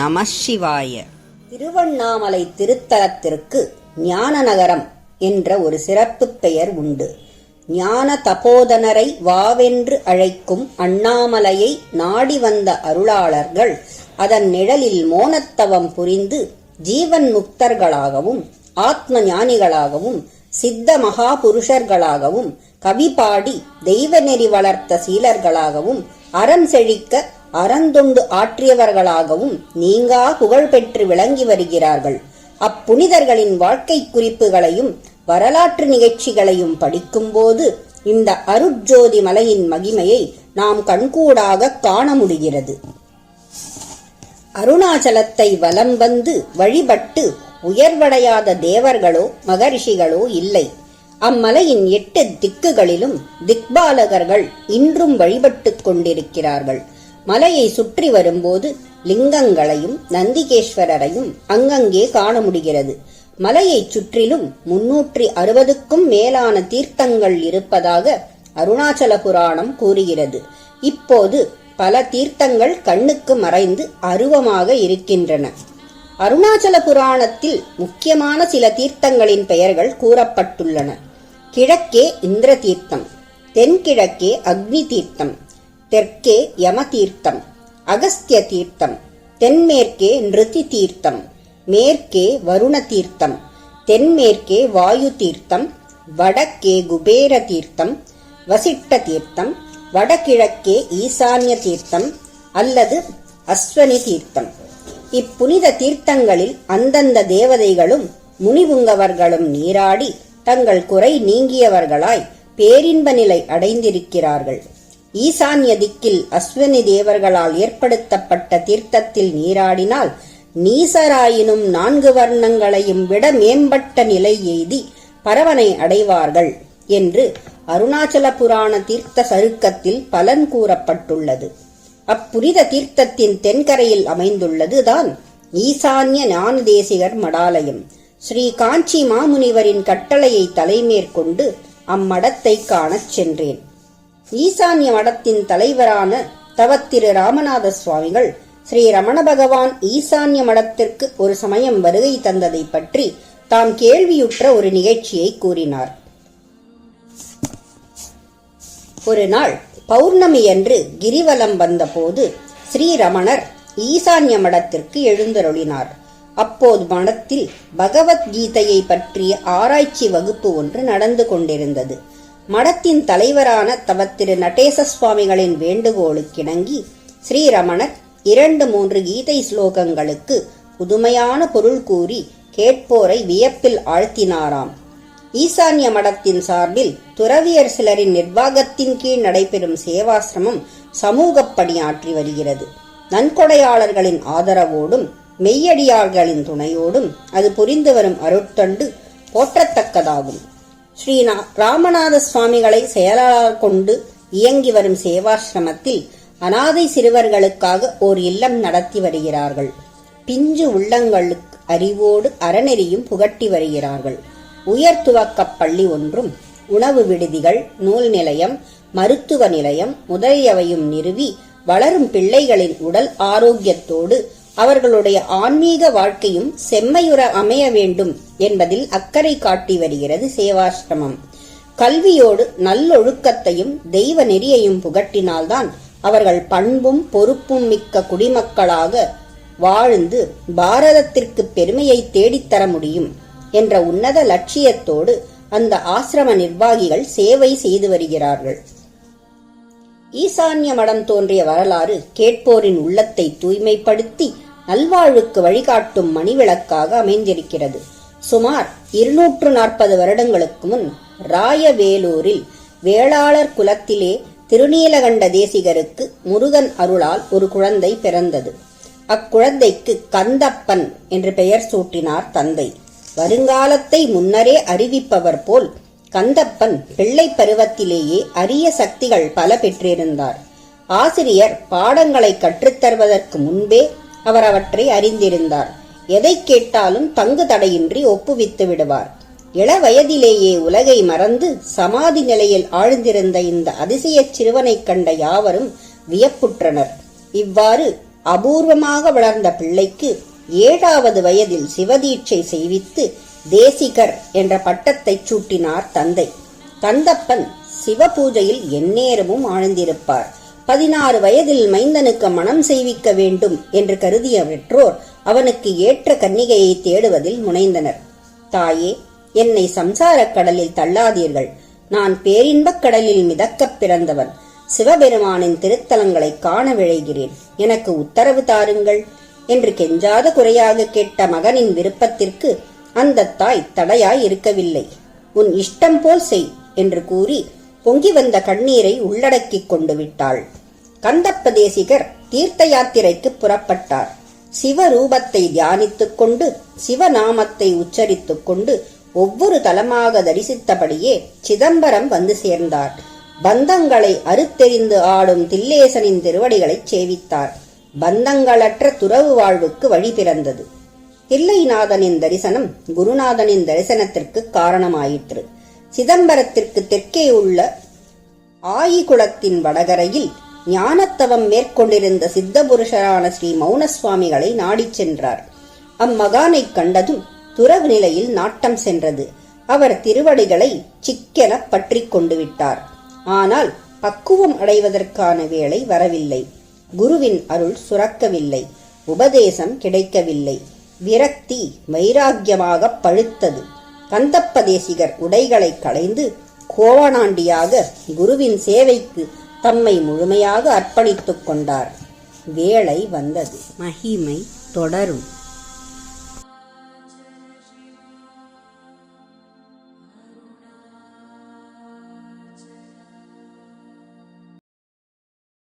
நம சிவாய. திருவண்ணாமலை திருத்தலத்திற்கு ஞான நகரம் என்ற ஒரு சிறப்பு பெயர் உண்டு. ஞான தபோதனரை வாவென்று அழைக்கும் அண்ணாமலையை நாடி வந்த அருளாளர்கள் அதன் நிழலில் மோனத்தவம் புரிந்து ஜீவன் முக்தர்களாகவும் ஆத்ம ஞானிகளாகவும் சித்த மகாபுருஷர்களாகவும் கவி பாடி தெய்வ நெறி வளர்த்த சீலர்களாகவும் அறம் செழிக்க அறந்தொண்டு ஆற்றியவர்களாகவும் நீங்கா புகழ் பெற்று விளங்கி வருகிறார்கள். அப்புனிதர்களின் வாழ்க்கை குறிப்புகளையும் வரலாற்று நிகழ்ச்சிகளையும் படிக்கும்போது இந்த அருட்ஜோதி மலையின் மகிமையை நாம் கண்கூடாக காண முடிகிறது. அருணாச்சலத்தை வலம் வந்து வழிபட்டு உயர்வடையாத தேவர்களோ மகரிஷிகளோ இல்லை. அம்மலையின் எட்டு திக்குகளிலும் திக்பாலகர்கள் இன்றும் வழிபட்டுக் கொண்டிருக்கிறார்கள். மலையை சுற்றி வரும்போது லிங்கங்களையும் நந்திகேஸ்வரரையும் அங்கங்கே காண முடிகிறது. மலையைச் சுற்றிலும் முன்னூற்றி அறுபதுக்கும் மேலான தீர்த்தங்கள் இருப்பதாக அருணாச்சல புராணம் கூறுகிறது. இப்போது பல தீர்த்தங்கள் கண்ணுக்கு மறைந்து அருவமாக இருக்கின்றன. அருணாச்சல புராணத்தில் முக்கியமான சில தீர்த்தங்களின் பெயர்கள் கூறப்பட்டுள்ளன. கிழக்கே இந்திர தீர்த்தம் தென்கிழக்கே அக்னி தீர்த்தம் தெற்கே யம தீர்த்தம் அகஸ்திய தீர்த்தம் தென்மேற்கே நிருதி தீர்த்தம் மேற்கே வருண தீர்த்தம் தென்மேற்கே வாயு தீர்த்தம் வடக்கே குபேர தீர்த்தம் வசிட்ட தீர்த்தம் வடகிழக்கே ஈசான்ய தீர்த்தம் அல்லது அஸ்வனி தீர்த்தம் இப்புனித தீர்த்தங்களில் அந்தந்த தேவதைகளும் முனிவுங்கவர்களும் நீராடி தங்கள் குறை நீங்கியவர்களாய் பேரின்ப நிலை அடைந்திருக்கிறார்கள். ஈசான்ய திக்கில் அஸ்வினி தேவர்களால் ஏற்படுத்தப்பட்ட தீர்த்தத்தில் நீராடினால் நீசராயினும் நான்கு வர்ணங்களையும் விட மேம்பட்ட நிலை எய்தி பரவனை அடைவார்கள் என்று அருணாச்சல புராண தீர்த்த சருக்கத்தில் பலன் கூறப்பட்டுள்ளது. அப்புனித தீர்த்தத்தின் தென்கரையில் அமைந்துள்ளதுதான் ஈசான்ய ஞான தேசிகர் மடாலயம். ஸ்ரீ காஞ்சி மாமுனிவரின் கட்டளையை தலைமேற்கொண்டு அம்மடத்தை காணச் சென்றேன். ஈசான்ய மடத்தின் தலைவரான தவத்திரு ராமநாத சுவாமிகள் ஸ்ரீ ரமண பகவான் ஈசான்ய மடத்திற்கு ஒரு சமயம் வருகை தந்ததை பற்றி தாம் கேள்வியுற்ற ஒரு நிகழ்ச்சியை கூறினார். ஒரு நாள் பௌர்ணமி அன்று கிரிவலம் வந்தபோது ஸ்ரீரமணர் ஈசான்ய மடத்திற்கு எழுந்தருளினார். அப்போது மடத்தில் பகவத்கீதையை பற்றிய ஆராய்ச்சி வகுப்பு ஒன்று நடந்து கொண்டிருந்தது. மடத்தின் தலைவரான தவத்திரு நடேச சுவாமிகளின் வேண்டுகோளுக்கிணங்கி ஸ்ரீரமணர் இரண்டு மூன்று கீதை ஸ்லோகங்களுக்கு புதுமையான பொருள் கூறி கேட்போரை வியப்பில் ஆழ்த்தினாராம். ஈசான்ய மடத்தின் சார்பில் துறவியர் சிலரின் நிர்வாகத்தின் கீழ் நடைபெறும் சேவாசிரமம் சமூகப் பணியாற்றி வருகிறது. நன்கொடையாளர்களின் ஆதரவோடும் மெய்யடியார்களின் துணையோடும் அது புரிந்து வரும் அருட்தண்டு போற்றத்தக்கதாகும். ஸ்ரீ ராமநாத சுவாமிகளை செயலாளர் கொண்டு இயங்கி வரும் சேவாசிரமத்தில் அனாதை சிறுவர்களுக்காக ஓர் இல்லம் நடத்தி வருகிறார்கள். பிஞ்சு உள்ளங்களுக்கு அறிவோடு அறநெறியும் புகட்டி வருகிறார்கள். உயர் துவக்கப் பள்ளி ஒன்றும் உணவு விடுதிகள் நூல் நிலையம் மருத்துவ நிலையம் முதலியவையும் நிறுவி வளரும் பிள்ளைகளின் உடல் ஆரோக்கியத்தோடு அவர்களுடைய ஆன்மீக வாழ்க்கையும் செம்மையுற அமைய வேண்டும் என்பதில் அக்கறை காட்டி வருகிறது சேவாசிரமம். கல்வியோடு நல்லொழுக்கத்தையும் தெய்வ நெறியையும் புகட்டினால்தான் அவர்கள் பண்பும் பொறுப்பும் மிக்க குடிமக்களாக வாழ்ந்து பாரதத்திற்கு பெருமையை தேடித்தர முடியும் என்ற உன்னத லட்சியத்தோடு அந்த ஆசிரம நிர்வாகிகள் சேவை செய்து வருகிறார்கள். ஈசான்ய மடம் தோன்றிய வரலாறு கேட்போரின் உள்ளத்தை தூய்மைப்படுத்தி நல்வாழ்வுக்கு வழிகாட்டும் மணிவிளக்காக அமைந்திருக்கிறது. சுமார் இருநூற்று நாற்பது வருடங்களுக்கு முன் ராயவேலூரில் வேளாளர் குலத்திலே திருநீலகண்ட தேசிகருக்கு முருகன் அருளால் ஒரு குழந்தை பிறந்தது. அக்குழந்தைக்கு கந்தப்பன் என்று பெயர் சூட்டினார் தந்தை. வருங்காலத்தை முன்னரே அறிவிப்பவர் போல் கந்தப்பன் பிள்ளை பருவத்திலேயே அரிய சக்திகள் பல பெற்றிருந்தார். ஆசிரியர் பாடங்களை கற்றுத்தருவதற்கு முன்பே அவர் அவற்றை அறிந்திருந்தார். எதை கேட்டாலும் தங்கு தடையின்றி ஒப்புவித்து விடுவார். இள வயதிலேயே உலகை மறந்து சமாதி நிலையில் ஆழ்ந்திருந்த இந்த அதிசய சிறுவனைக் கண்ட யாவரும் வியப்புற்றனர். இவ்வாறு அபூர்வமாக வளர்ந்த பிள்ளைக்கு ஏழாவது வயதில் சிவதீட்சை செய்வித்து தேசிகர் என்ற பட்டத்தைச் சூட்டினார் தந்தை. கந்தப்பன் சிவபூஜையில் எந்நேரமும் ஆழ்ந்திருப்பார். பதினாறு வயதில் மைந்தனுக்கு மனம் செய்விக்க வேண்டும் என்று கருதிய பெற்றோர் அவனுக்கு ஏற்ற கன்னிகையை தேடுவதில் முனைந்தனர். தாயே என்னை சம்சாரக் கடலில் தள்ளாதீர்கள். நான் பேரின்பக் கடலில் மிதக்கப் பிறந்தவன். சிவபெருமானின் திருத்தலங்களை காண விழைகிறேன். எனக்கு உத்தரவு தாருங்கள் என்று கெஞ்சாத குறையாக கேட்ட மகனின் விருப்பத்திற்கு அந்த தாய் தடையாய் இருக்கவில்லை உன் இஷ்டம் போல் செய் என்று கூறி பொங்கி வந்த கண்ணீரை உள்ளடக்கிக் கொண்டு விட்டாள். கந்தப்ப தேசிகர் தீர்த்த யாத்திரைக்கு புறப்பட்டார். சிவரூபத்தை தியானித்துக் கொண்டு சிவநாமத்தை உச்சரித்துக் கொண்டு ஒவ்வொரு தலமாக தரிசித்தபடியே சிதம்பரம் வந்து சேர்ந்தார். பந்தங்களை அறுத்தெறிந்து ஆடும் தில்லேசனின் திருவடிகளைச் சேவித்தார். பந்தங்களற்ற துறவு வாழ்வுக்கு வழி பிறந்தது. தில்லைநாதனின் தரிசனம் குருநாதனின் தரிசனத்திற்கு காரணமாயிற்று. சிதம்பரத்திற்கு தெற்கே உள்ள ஆயிகுளத்தின் வடகரையில் ஞானத்தவம் மேற்கொண்டிருந்த சித்தபுருஷரான ஸ்ரீ மௌனசுவாமிகளை நாடிச் சென்றார். அம்மகானை கண்டதும் துறவு நிலையில் நாட்டம் சென்றது. அவர் திருவடிகளை சிக்கென பற்றி கொண்டு விட்டார். ஆனால் பக்குவம் அடைவதற்கான வேளை வரவில்லை. குருவின் அருள் சுரக்கவில்லை. உபதேசம் கிடைக்கவில்லை. விரக்தி வைராக்கியமாக பழுத்தது. கந்தப்பதேசிகர் உடைகளை களைந்து கோவணாண்டியாக குருவின் சேவைக்கு தம்மை முழுமையாக அர்ப்பணித்துக் கொண்டார். வேளை வந்தது. மகிமை தொடரும்.